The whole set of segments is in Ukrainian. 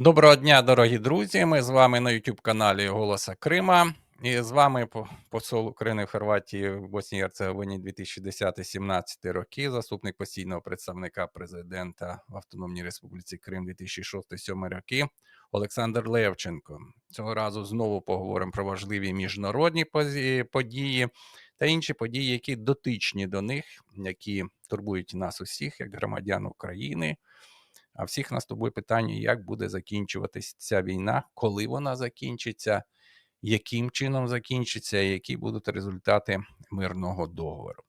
Доброго дня, дорогі друзі. Ми з вами на YouTube каналі Голоса Крима. І з вами посол України в Хорватії в Босній і Герцеговині 2010-17 роки, заступник постійного представника президента в Автономній Республіці Крим 2006-2007 роки Олександр Левченко. Цього разу знову поговоримо про важливі міжнародні події та інші події, які дотичні до них, які турбують нас усіх, як громадян України. А всіх нас тобою питання, як буде закінчуватись ця війна, коли вона закінчиться, яким чином закінчиться, і які будуть результати мирного договору.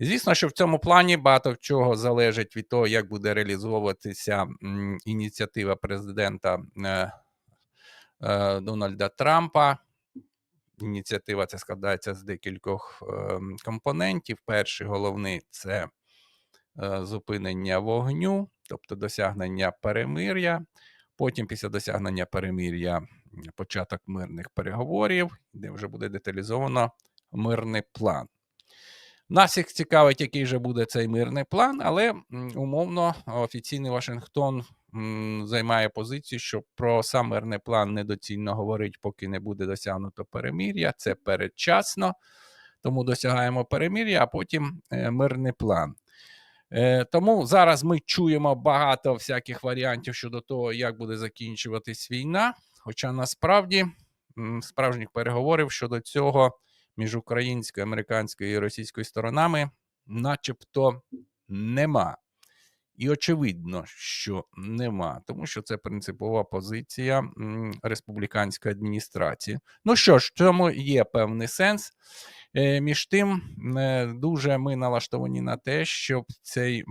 Звісно, що в цьому плані багато чого залежить від того, як буде реалізовуватися ініціатива президента е, е, Дональда Трампа. Ініціатива ця складається з декількох е, компонентів. Перший головний це зупинення вогню, тобто досягнення перемир'я. Потім, після досягнення перемир'я, початок мирних переговорів, де вже буде деталізовано мирний план. Нас всіх цікавить, який же буде цей мирний план, але умовно офіційний Вашингтон займає позицію, що про сам мирний план недоцільно говорить, поки не буде досягнуто перемир'я. Це передчасно, тому досягаємо перемир'я, а потім е, мирний план. Е, Тому зараз ми чуємо багато всяких варіантів щодо того, як буде закінчуватись війна. Хоча насправді справжніх переговорів щодо цього між українською, американською і російською сторонами, начебто, нема. І очевидно, що нема, тому що це принципова позиція республіканської адміністрації. Ну що ж, в цьому є певний сенс. Е, Між тим, е, дуже ми налаштовані на те, щоб цей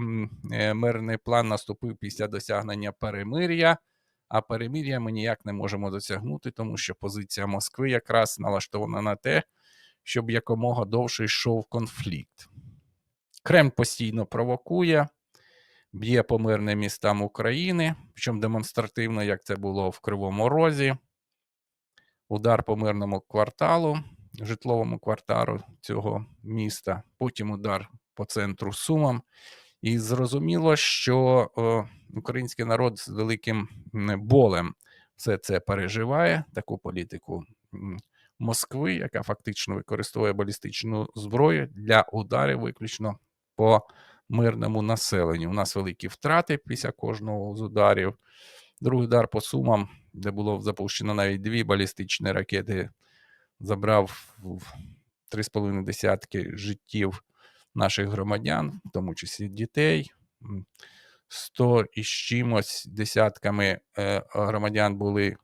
е, мирний план наступив після досягнення перемир'я. А перемир'я ми ніяк не можемо досягнути, тому що позиція Москви якраз налаштована на те, щоб якомога довше йшов конфлікт. Кремль постійно провокує, б'є по мирним містам України, причому демонстративно, як це було в Кривому Розі. Удар по мирному кварталу, житловому кварталу цього міста, потім удар по центру Сумам. І зрозуміло, що о, український народ з великим болем все це переживає, таку політику Москви, яка фактично використовує балістичну зброю для ударів виключно по мирному населенню. У нас великі втрати після кожного з ударів. Другий удар по Сумам, де було запущено навіть дві балістичні ракети, забрав в 3,5 десятки життів наших громадян, в тому числі дітей. М, 100 із чимось десятками е, громадян були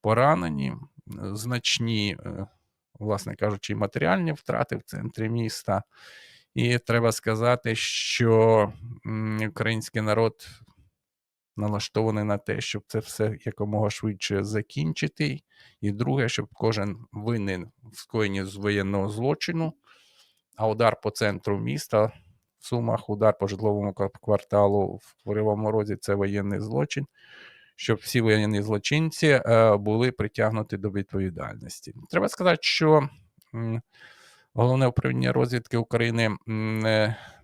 поранені, значні, е, власне кажучи, матеріальні втрати в центрі міста. І треба сказати, що український народ налаштований на те, щоб це все якомога швидше закінчити. І друге, щоб кожен винен в скоєнні з воєнного злочину, а удар по центру міста в Сумах, удар по житловому кварталу в Кривому Розі це воєнний злочин. Щоб всі воєнні злочинці е, були притягнуті до відповідальності. Треба сказати, що головне управління розвідки України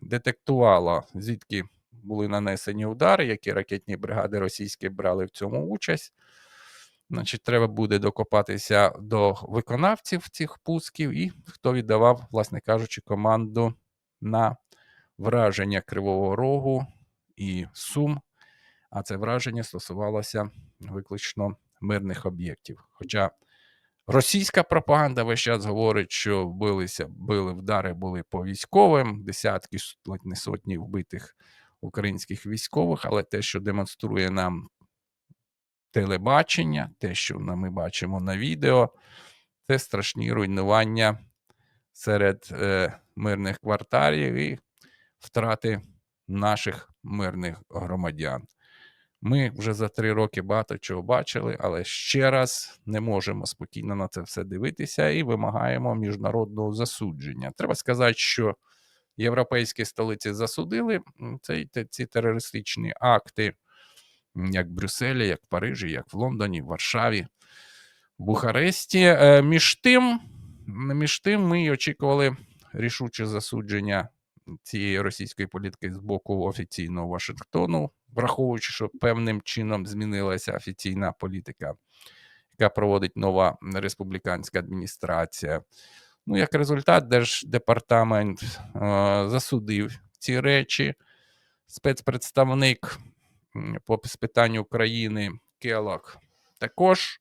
детектувало, звідки були нанесені удари, які ракетні бригади російські брали в цьому участь. Значить, треба буде докопатися до виконавців цих пусків і хто віддавав, власне кажучи, команду на враження Кривого Рогу і Сум. А це враження стосувалося виключно мирних об'єктів. Хоча російська пропаганда весь час говорить, що билися, били вдари були по військовим, десятки, не сотні вбитих українських військових, але те, що демонструє нам телебачення, те, що ми бачимо на відео, це страшні руйнування серед е, мирних кварталів і втрати наших мирних громадян. Ми вже за три роки багато чого бачили, але ще раз не можемо спокійно на це все дивитися і вимагаємо міжнародного засудження. Треба сказати, що європейські столиці засудили цей, ці терористичні акти, як в Брюсселі, як в Парижі, як в Лондоні, в Варшаві, в Бухаресті. Е, Між тим, між тим, ми очікували рішуче засудження цієї російської політики з боку офіційного Вашингтону, враховуючи, що певним чином змінилася офіційна політика, яка проводить нова республіканська адміністрація. Ну, як результат, Держдепартамент е, засудив ці речі. Спецпредставник по з питань України Келок також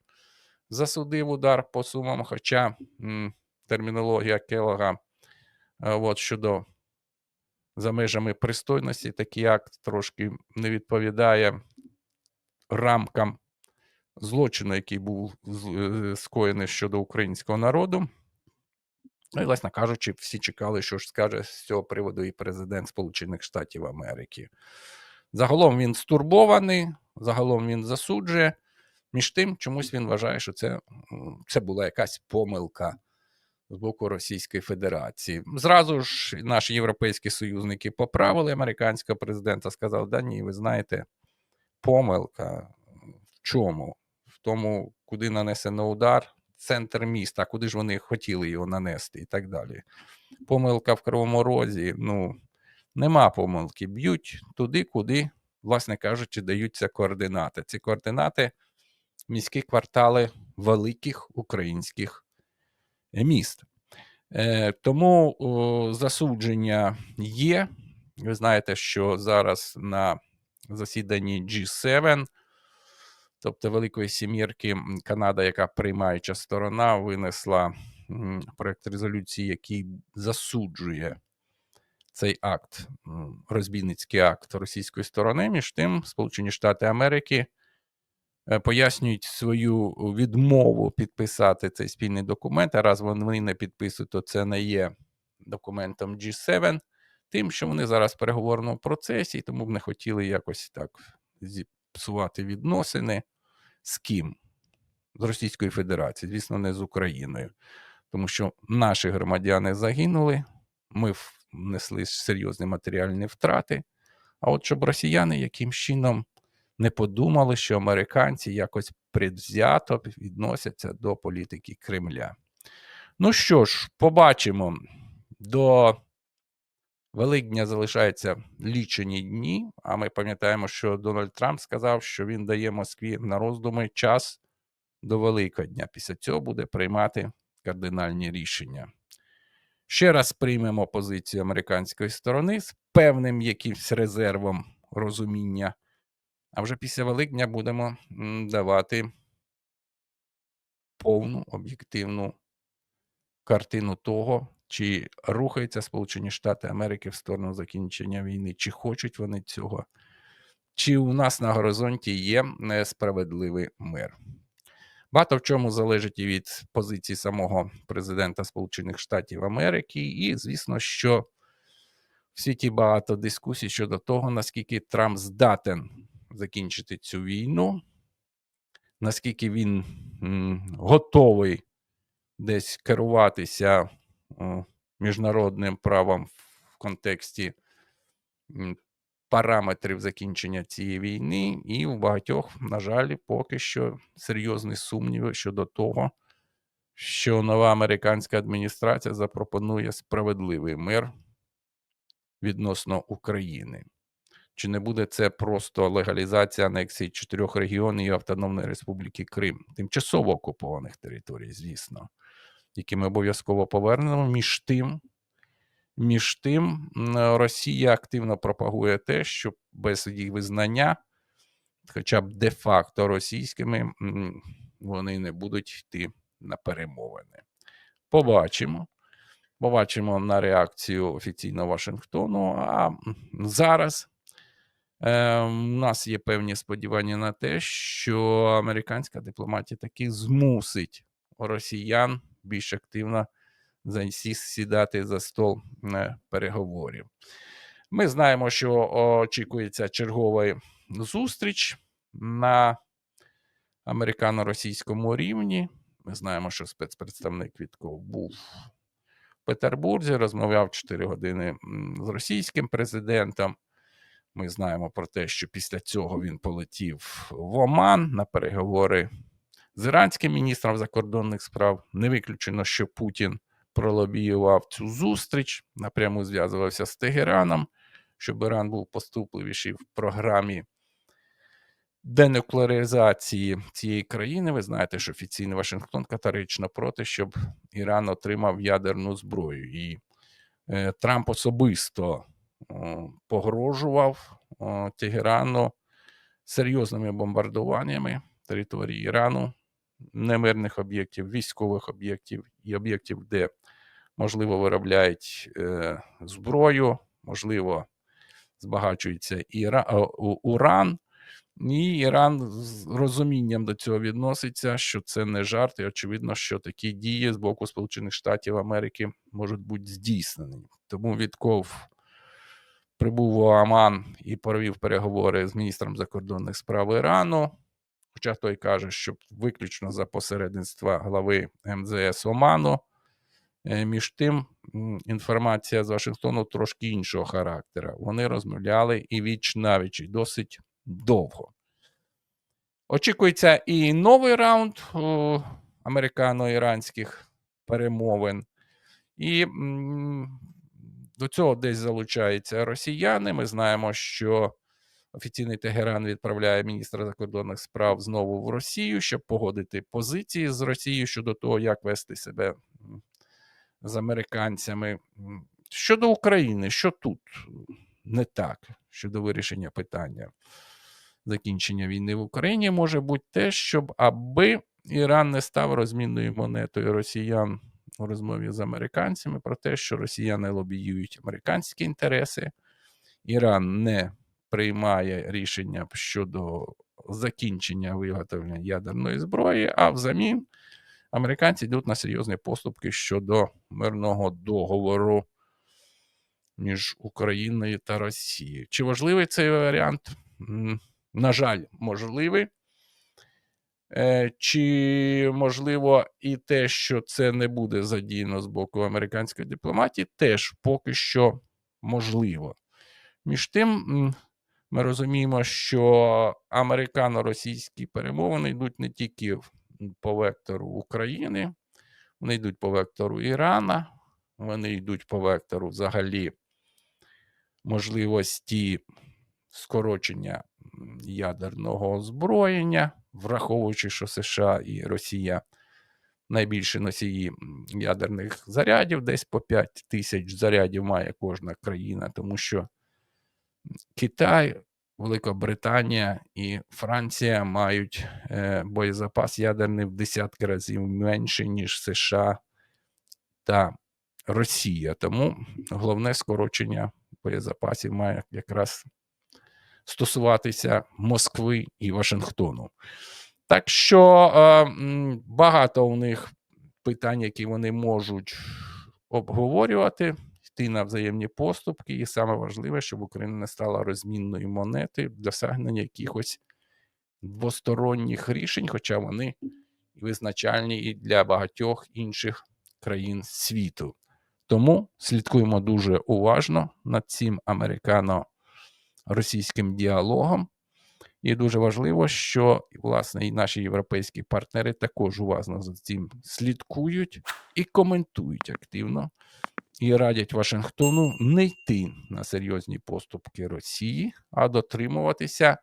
засудив удар по сумам, хоча м, термінологія Келога е, от, щодо за межами пристойності, такий акт трошки не відповідає рамкам злочину, який був е, скоєний щодо українського народу. Ну і, власне кажучи, всі чекали, що ж скаже з цього приводу і президент Сполучених Штатів Америки. Загалом він стурбований, загалом він засуджує. Між тим, чомусь він вважає, що це, це була якась помилка з боку Російської Федерації. Зразу ж наші європейські союзники поправили американського президента, сказав: да ні, ви знаєте, помилка в чому? В тому, куди нанесено удар, центр міста, куди ж вони хотіли його нанести і так далі. Помилка в Кривому Розі, ну, нема помилки. Б'ють туди, куди, власне кажучи, даються координати. Ці координати міські квартали великих українських міст. Е, тому о, засудження є. Ви знаєте, що зараз на засіданні G7, тобто Великої Сімірки, Канада, яка приймаюча сторона, винесла проект резолюції, який засуджує цей акт, розбійницький акт російської сторони. Між тим, Сполучені Штати Америки е, пояснюють свою відмову підписати цей спільний документ. А раз вони не підписують, то це не є документом G7, тим, що вони зараз в переговорному процесі, і тому б не хотіли якось так зіпсувати відносини з ким? З Російською Федерацією, звісно, не з Україною. Тому що наші громадяни загинули, ми внесли серйозні матеріальні втрати. А от щоб росіяни яким чином не подумали, що американці якось предвзято відносяться до політики Кремля. Ну що ж, побачимо. До Великдня залишаються лічені дні, а ми пам'ятаємо, що Дональд Трамп сказав, що він дає Москві на роздуми час до Великодня. Після цього буде приймати кардинальні рішення. Ще раз приймемо позицію американської сторони з певним якимсь резервом розуміння. А вже після Великдня будемо давати повну об'єктивну картину того, чи рухаються Сполучені Штати Америки в сторону закінчення війни, чи хочуть вони цього, чи у нас на горизонті є несправедливий мир. Багато в чому залежить і від позиції самого президента Сполучених Штатів Америки, і, звісно, що в світі багато дискусій щодо того, наскільки Трамп здатен закінчити цю війну, наскільки він готовий десь керуватися міжнародним правом в контексті параметрів закінчення цієї війни, і у багатьох, на жаль, поки що серйозні сумніви щодо того, що нова американська адміністрація запропонує справедливий мир відносно України. Чи не буде це просто легалізація анексії чотирьох регіонів і Автономної Республіки Крим, тимчасово окупованих територій, звісно, які ми обов'язково повернемо. Між тим, між тим, Росія активно пропагує те, що без їх визнання, хоча б де-факто російськими, вони не будуть йти на перемовини. Побачимо. Побачимо на реакцію офіційно Вашингтону. А зараз е, у нас є певні сподівання на те, що американська дипломатія таки змусить росіян більш активно сідати за стол переговорів. Ми знаємо, що очікується чергова зустріч на американо-російському рівні. Ми знаємо, що спецпредставник Вітков був в Петербурзі, розмовляв 4 години з російським президентом. Ми знаємо про те, що після цього він полетів в Оман на переговори з іранським міністром закордонних справ. Не виключено, що Путін пролобіював цю зустріч, напряму зв'язувався з Тегераном, щоб Іран був поступливіший в програмі денуклеаризації цієї країни. Ви знаєте, що офіційний Вашингтон категорично проти, щоб Іран отримав ядерну зброю. І е, Трамп особисто погрожував Тегерану серйозними бомбардуваннями території Ірану, немирних об'єктів, військових об'єктів і об'єктів, де можливо виробляють е, зброю, можливо, збагачується іра, е, уран. І Іран з розумінням до цього відноситься, що це не жарт, і очевидно, що такі дії з боку Сполучених Штатів Америки можуть бути здійснені. Тому Вітков прибув у Оман і провів переговори з міністром закордонних справ Ірану. Хоча той каже, що виключно за посередництва глави МЗС Оману. Е, Між тим, інформація з Вашингтону трошки іншого характера. Вони розмовляли і віч навіч, досить довго. Очікується і новий раунд американо-іранських перемовин. І до цього десь залучаються росіяни. Ми знаємо, що офіційний Тегеран відправляє міністра закордонних справ знову в Росію, щоб погодити позиції з Росією щодо того, як вести себе з американцями. Щодо України, що тут не так щодо вирішення питання закінчення війни в Україні, може бути те, щоб аби Іран не став розмінною монетою росіян у розмові з американцями про те, що росіяни лобіюють американські інтереси, Іран не приймає рішення щодо закінчення виготовлення ядерної зброї, а взамін американці йдуть на серйозні поступки щодо мирного договору між Україною та Росією. Чи важливий цей варіант? На жаль, можливий. Е, Чи можливо і те, що це не буде задіяно з боку американської дипломатії, теж поки що можливо. Між тим, ми розуміємо, що американо-російські перемовини йдуть не тільки по вектору України, вони йдуть по вектору Ірана, вони йдуть по вектору взагалі можливості скорочення ядерного озброєння, враховуючи, що США і Росія найбільші носії ядерних зарядів, десь по 5 тисяч зарядів має кожна країна, тому що Китай, Великобританія і Франція мають е, боєзапас ядерний в десятки разів менше, ніж США та Росія. Тому головне скорочення боєзапасів має якраз стосуватися Москви і Вашингтону. Так що е, багато у них питань, які вони можуть обговорювати, йти на взаємні поступки, і саме важливе, щоб Україна не стала розмінною монетою для досягнення якихось двосторонніх рішень, хоча вони визначальні і для багатьох інших країн світу. Тому слідкуємо дуже уважно над цим американо-російським діалогом. І дуже важливо, що власне і наші європейські партнери також уважно за цим слідкують і коментують активно, і радять Вашингтону не йти на серйозні поступки Росії, а дотримуватися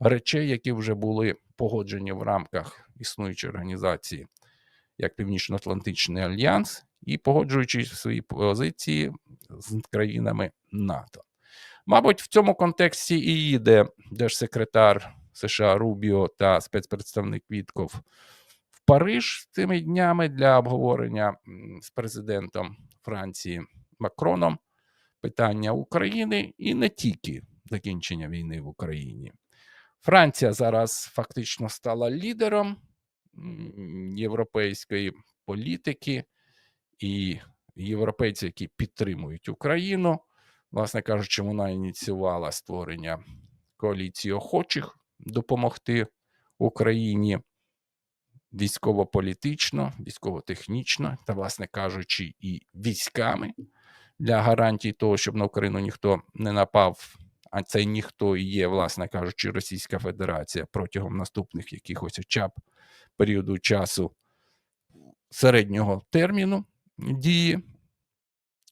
речей, які вже були погоджені в рамках існуючої організації, як Північно-Атлантичний альянс, і погоджуючи свої позиції з країнами НАТО. Мабуть, в цьому контексті і їде держсекретар США Рубіо та спецпредставник Вітков в Париж цими днями для обговорення з президентом Франції Макроном. Питання України і не тільки закінчення війни в Україні. Франція зараз фактично стала лідером європейської політики, і європейці, які підтримують Україну, власне кажучи, вона ініціювала створення коаліції охочих допомогти Україні військово-політично, військово-технічно та, власне кажучи, і військами для гарантій того, щоб на Україну ніхто не напав. А це ніхто і є, власне кажучи, Російська Федерація протягом наступних якихось хоча б періоду часу середнього терміну дії.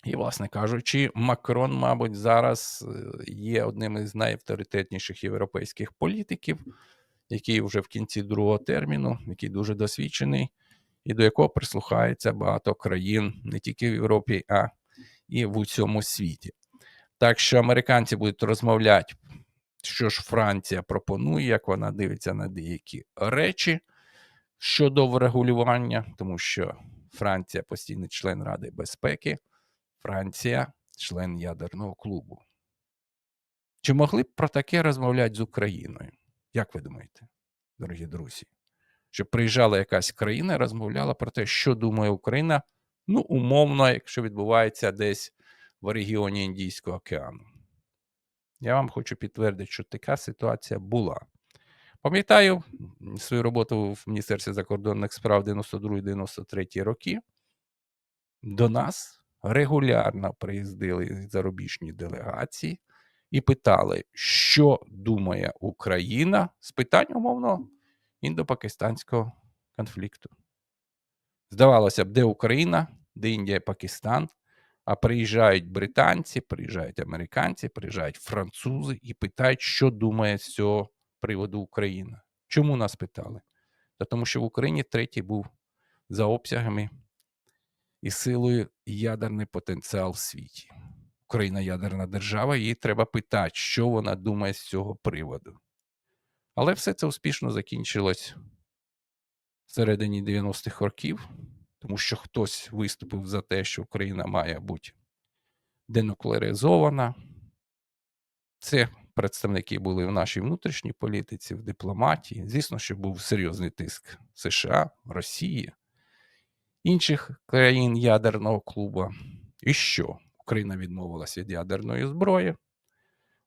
І, власне кажучи, Макрон, мабуть, зараз е, є одним із найавторитетніших європейських політиків який вже в кінці другого терміну, який дуже досвідчений, і до якого прислухається багато країн не тільки в Європі, а і в усьому світі. Так що американці будуть розмовляти, що ж Франція пропонує, як вона дивиться на деякі речі щодо врегулювання, тому що Франція постійний член Ради безпеки, Франція член ядерного клубу. Чи могли б про таке розмовляти з Україною? Як ви думаєте, дорогі друзі? Щоб приїжджала якась країна і розмовляла про те, що думає Україна, ну, умовно, якщо відбувається десь в регіоні Індійського океану. Я вам хочу підтвердити, що така ситуація була. Пам'ятаю свою роботу в Міністерстві закордонних справ 92-93 роки. До нас регулярно приїздили зарубіжні делегації і питали, що думає Україна з питань умовно індо-пакистанського конфлікту. Здавалося б, де Україна, де Індія, Пакистан, а приїжджають британці, приїжджають американці, приїжджають французи і питають, що думає з цього приводу Україна. Чому нас питали? Та тому що в Україні третій був за обсягами і силою ядерний потенціал в світі. Україна ядерна держава, їй треба питати, що вона думає з цього приводу. Але все це успішно закінчилось в середині 90-х років, тому що хтось виступив за те, що Україна має бути денуклеаризована. Це представники були в нашій внутрішній політиці, в дипломатії. Звісно, що був серйозний тиск США, Росії, інших країн ядерного клубу. І що? Україна відмовилася від ядерної зброї,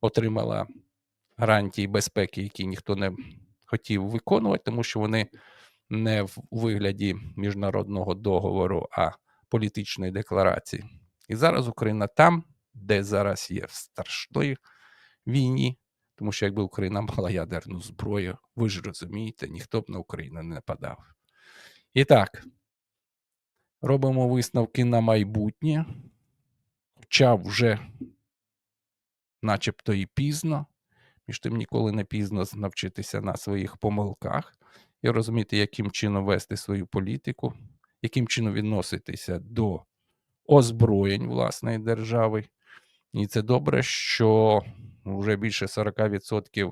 отримала гарантії безпеки, які ніхто не хотів виконувати, тому що вони не в вигляді міжнародного договору, а політичної декларації. І зараз Україна там, де зараз є в страшної війні, тому що якби Україна мала ядерну зброю, ви ж розумієте, ніхто б на Україну не нападав. І так, робимо висновки на майбутнє, хоча вже начебто і пізно, між тим ніколи не пізно навчитися на своїх помилках і розуміти, яким чином вести свою політику, яким чином відноситися до озброєнь власної держави. І це добре, що вже більше 40%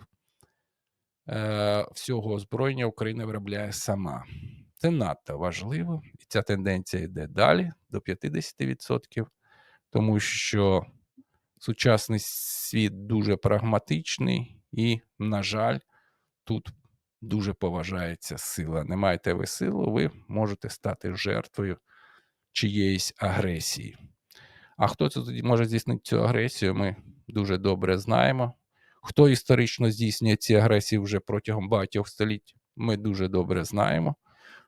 е, всього озброєння Україна виробляє сама. Це надто важливо, і ця тенденція йде далі до 50%, тому що сучасний світ дуже прагматичний і, на жаль, тут дуже поважається сила. Не маєте ви силу, ви можете стати жертвою чиєїсь агресії. А хто це тоді може здійснити цю агресію? Ми дуже добре знаємо. Хто історично здійснює ці агресії вже протягом багатьох століть, ми дуже добре знаємо.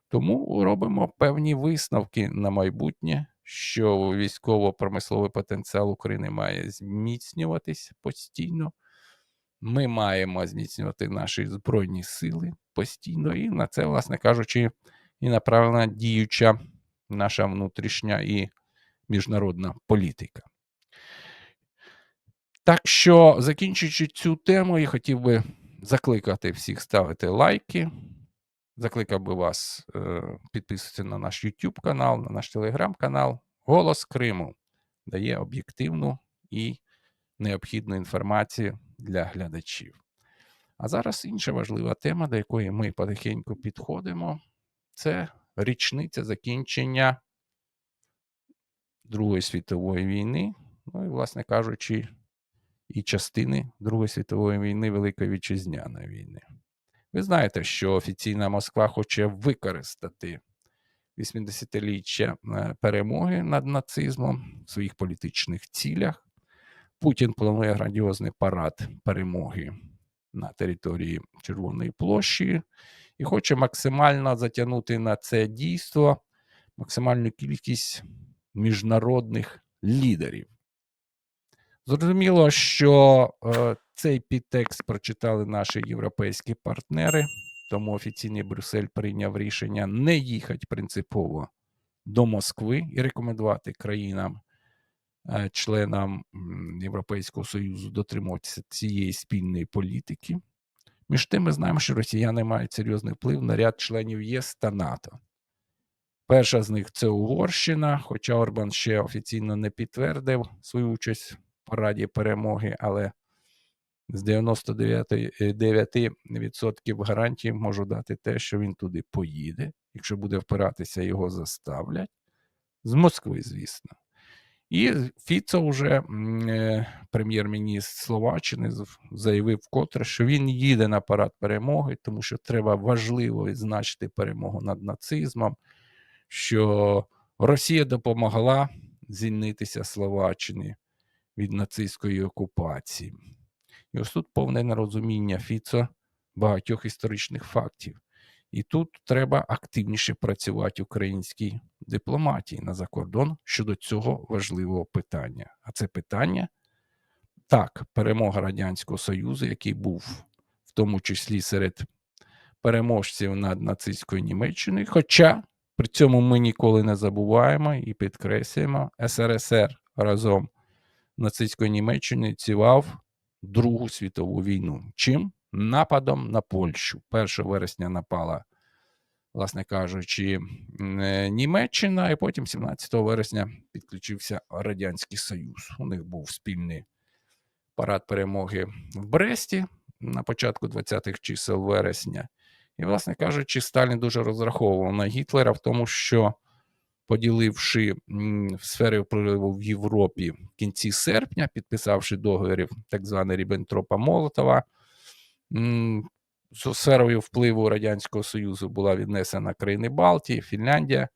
Тому робимо певні висновки на майбутнє, що військово-промисловий потенціал України має зміцнюватись постійно. Ми маємо зміцнювати наші збройні сили постійно, і на це, власне кажучи, і направлена діюча наша внутрішня і міжнародна політика. Так що, закінчуючи цю тему, я хотів би закликати всіх ставити лайки. Закликав би вас е, підписуватися на наш YouTube канал, на наш телеграм-канал. Голос Криму дає об'єктивну і необхідну інформацію для глядачів. А зараз інша важлива тема, до якої ми потихеньку підходимо, це річниця закінчення Другої світової війни, ну і, власне кажучи, і частини Другої світової війни Великої Вітчизняної війни. Ви знаєте, що офіційна Москва хоче використати 80-річчя е, перемоги над нацизмом в своїх політичних цілях. Путін планує грандіозний парад перемоги на території Червоної площі і хоче максимально затягнути на це дійство максимальну кількість міжнародних лідерів. Зрозуміло, що е, цей підтекст прочитали наші європейські партнери, тому офіційний Брюссель прийняв рішення не їхати принципово до Москви і рекомендувати країнам, е, членам Європейського Союзу дотримуватися цієї спільної політики Між тим, ми знаємо, що росіяни мають серйозний вплив на ряд членів ЄС та НАТО. Перша з них це Угорщина, хоча Орбан ще офіційно не підтвердив свою участь в параді перемоги, але з 99% гарантій можу дати те, що він туди поїде. Якщо буде впиратися, його заставлять. З Москви, звісно. І Фіцо вже е, прем'єр-міністр Словаччини заявив вкотре, що він їде на парад перемоги, тому що треба важливо відзначити перемогу над нацизмом, що Росія допомогла звільнитися Словаччині від нацистської окупації. І ось тут повне нерозуміння Фіцо багатьох історичних фактів. І тут треба активніше працювати українській дипломатії на закордон щодо цього важливого питання. А це питання так, перемога Радянського Союзу, який був в тому числі серед переможців над нацистською Німеччиною. Хоча при цьому ми ніколи не забуваємо і підкреслюємо, СРСР разом з нацистською Німеччиною цівав Другу світову війну. Чим? Нападом на Польщу. 1 вересня напала, власне кажучи, е, Німеччина, і потім 17 вересня підключився Радянський Союз. У них був спільний парад перемоги в Бресті на початку 20-х чисел вересня. І, власне кажучи, Сталін дуже розраховував на Гітлера в тому, що поділивши сфери впливу в Європі в кінці серпня, підписавши договір так званий Ріббентропа Молотова, з сферою впливу Радянського Союзу була віднесена країни Балтії, Фінляндія,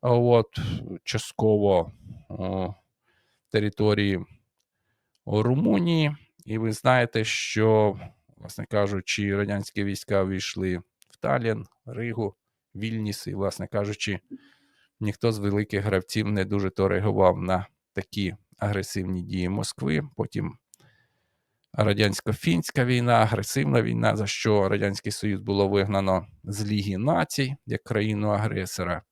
от частково о, території Румунії. І ви знаєте, що, власне кажучи, радянські війська війшли в Талін, Ригу, Вільніс, і, власне кажучи, ніхто з великих гравців не дуже то реагував на такі агресивні дії Москви. Потім радянсько-фінська війна, агресивна війна, за що Радянський Союз було вигнано з Ліги націй як країну-агресора.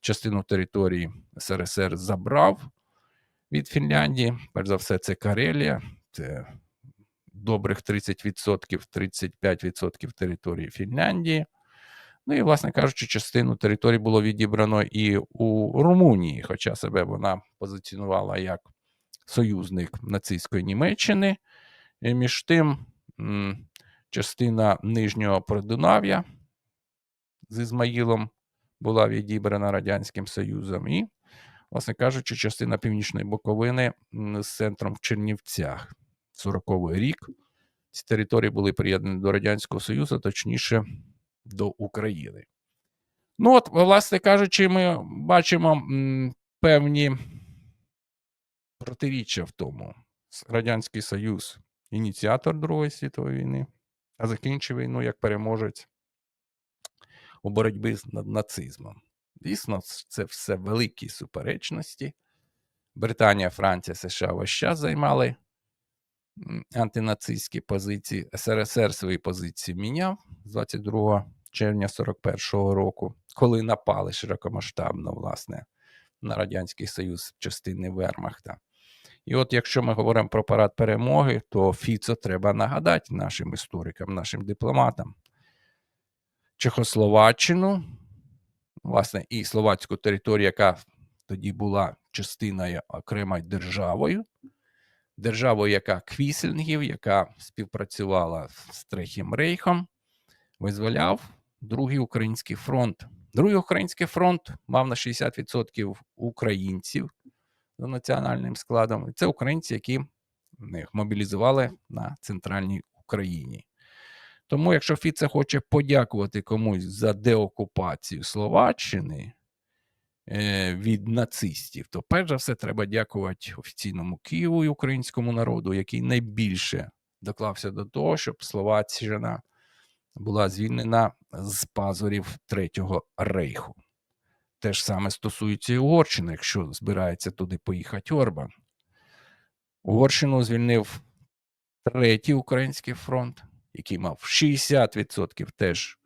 Частину території СРСР забрав від Фінляндії. Перш за все, це Карелія, це добрих 30%, 35% території Фінляндії. Ну і, власне кажучи, частину території було відібрано і у Румунії, хоча себе вона позиціонувала як союзник нацистської Німеччини. І між тим, частина Нижнього Придунав'я з Ізмаїлом була відібрана Радянським Союзом, і, власне кажучи, частина Північної Буковини з центром в Чернівцях. 40-й рік ці території були приєднані до Радянського Союзу, точніше, до України. Ну, от, власне кажучи, ми бачимо певні протиріччя в тому. Радянський Союз ініціатор Другої світової війни, а закінчив війну як переможець у боротьбі з нацизмом. Дійсно, це все великі суперечності. Британія, Франція, США весь час займали антинацистські позиції. СРСР свої позиції міняв з 22 червня 41-го року, коли напали широкомасштабно, власне, на Радянський Союз частини Вермахта. І от якщо ми говоримо про парад перемоги, то Фіцо треба нагадати нашим історикам, нашим дипломатам. Чехословаччину, власне, і словацьку територію, яка тоді була частиною окремою державою, державою, яка Квісельнгів, яка співпрацювала з Третім Рейхом, визволяв Другий український фронт. Другий український фронт мав на 60% українців за національним складом. Це українці, які їх мобілізували на центральній Україні. Тому, якщо Фіце хоче подякувати комусь за деокупацію Словаччини від нацистів, то перш за все треба дякувати офіційному Києву і українському народу, який найбільше доклався до того, щоб Словаччина була звільнена з пазурів Третього рейху. Те ж саме стосується і Угорщини, якщо збирається туди поїхати Орбан. Угорщину звільнив третій український фронт, який мав 60% теж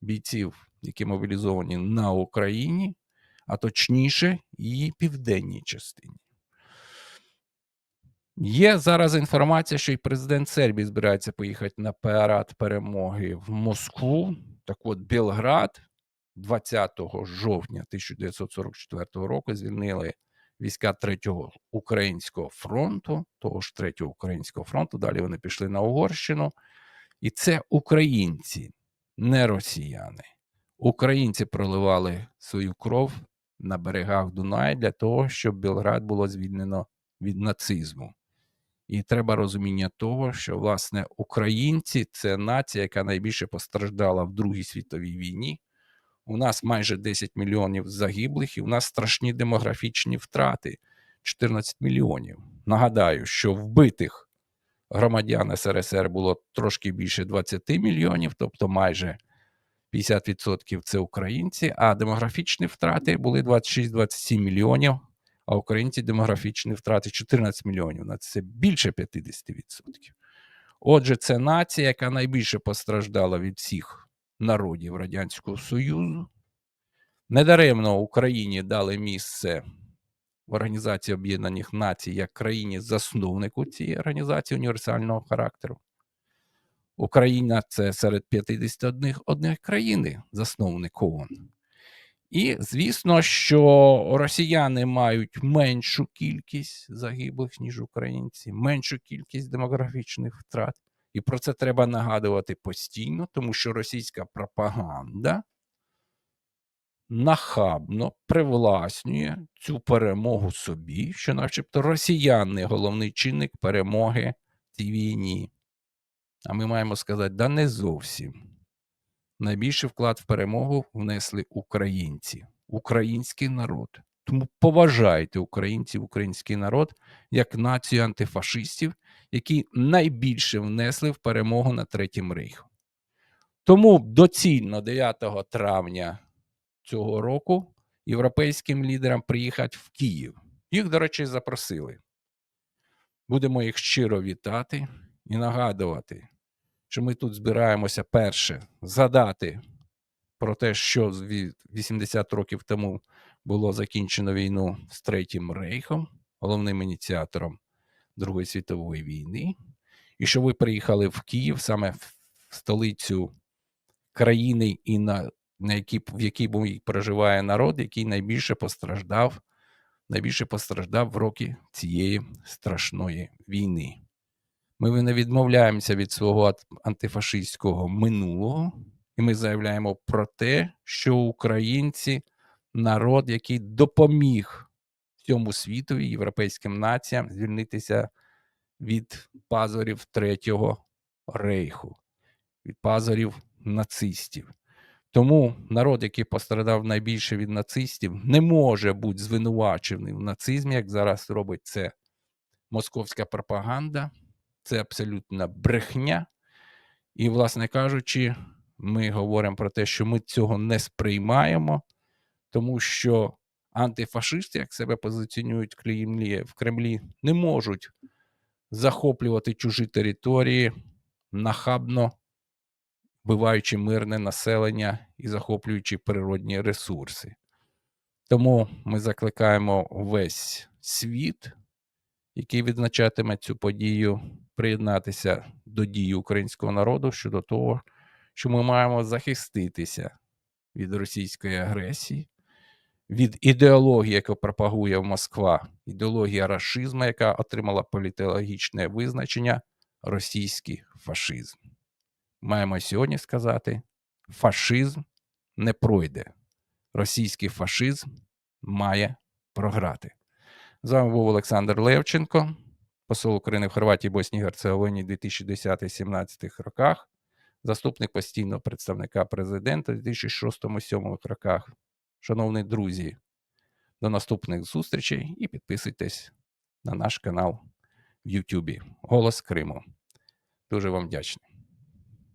бійців, які мобілізовані на Україні, а точніше, її південній частині. Є зараз інформація, що і президент Сербії збирається поїхати на парад перемоги в Москву. Так от, Білград 20 жовтня 1944 року звільнили війська Третього Українського фронту, того ж Третього Українського фронту. Далі вони пішли на Угорщину. І це українці, не росіяни. Українці проливали свою кров на берегах Дунаю для того, щоб Білград було звільнено від нацизму. І треба розуміння того, що власне українці це нація, яка найбільше постраждала в Другій світовій війні. У нас майже 10 мільйонів загиблих, і у нас страшні демографічні втрати 14 мільйонів. Нагадаю, що вбитих громадян СРСР було трошки більше 20 мільйонів, тобто майже 50% це українці, а демографічні втрати були 26-27 мільйонів, а українці демографічні втрати 14 мільйонів. На це більше 50%. Отже, це нація, яка найбільше постраждала від всіх народів Радянського Союзу. Недаремно Україні дали місце в Організації Об'єднаних Націй як країні-засновнику цієї організації універсального характеру. Україна це серед 51 одних країни, засновник ООН. І звісно, що росіяни мають меншу кількість загиблих, ніж українці, меншу кількість демографічних втрат. І про це треба нагадувати постійно, тому що російська пропаганда нахабно привласнює цю перемогу собі, що, начебто, росіяни головний чинник перемоги в цій війні. А ми маємо сказати, да не зовсім. Найбільший вклад в перемогу внесли українці, український народ. Тому поважайте українців, український народ як націю антифашистів, які найбільше внесли в перемогу над Третім Рейхом. Тому доцільно 9 травня цього року європейським лідерам приїхати в Київ. Їх, до речі, запросили. Будемо їх щиро вітати і нагадувати, що ми тут збираємося перше згадати про те, що 80 років тому було закінчено війну з Третім Рейхом, головним ініціатором Другої світової війни, і що ви приїхали в Київ саме в столицю країни, і на, на якій, в якій проживає народ, який найбільше постраждав, найбільше постраждав в роки цієї страшної війни. Ми не відмовляємося від свого антифашистського минулого, і ми заявляємо про те, що українці народ, який допоміг всьому світові, європейським націям звільнитися від пазурів Третього рейху, від пазурів нацистів. Тому народ, який пострадав найбільше від нацистів, не може бути звинувачений в нацизмі, як зараз робить це московська пропаганда це абсолютна брехня. І, власне кажучи, ми говоримо про те, що ми цього не сприймаємо, тому що антифашисти, як себе позиціонують в Кремлі, не можуть захоплювати чужі території, нахабно вбиваючи мирне населення і захоплюючи природні ресурси. Тому ми закликаємо весь світ, який відзначатиме цю подію приєднатися до дії українського народу щодо того, що ми маємо захиститися від російської агресії, від ідеології, яку пропагує Москва, ідеологія расизму, яка отримала політологічне визначення російський фашизм. Маємо сьогодні сказати: фашизм не пройде. Російський фашизм має програти. З вами був Олександр Левченко посол України в Хорватії, Боснії Герцеговині 2010-17 роках, заступник постійного представника президента у 2006-2007 роках. Шановні друзі, до наступних зустрічей і підписуйтесь на наш канал в Ютубі Голос Криму. Дуже вам вдячний.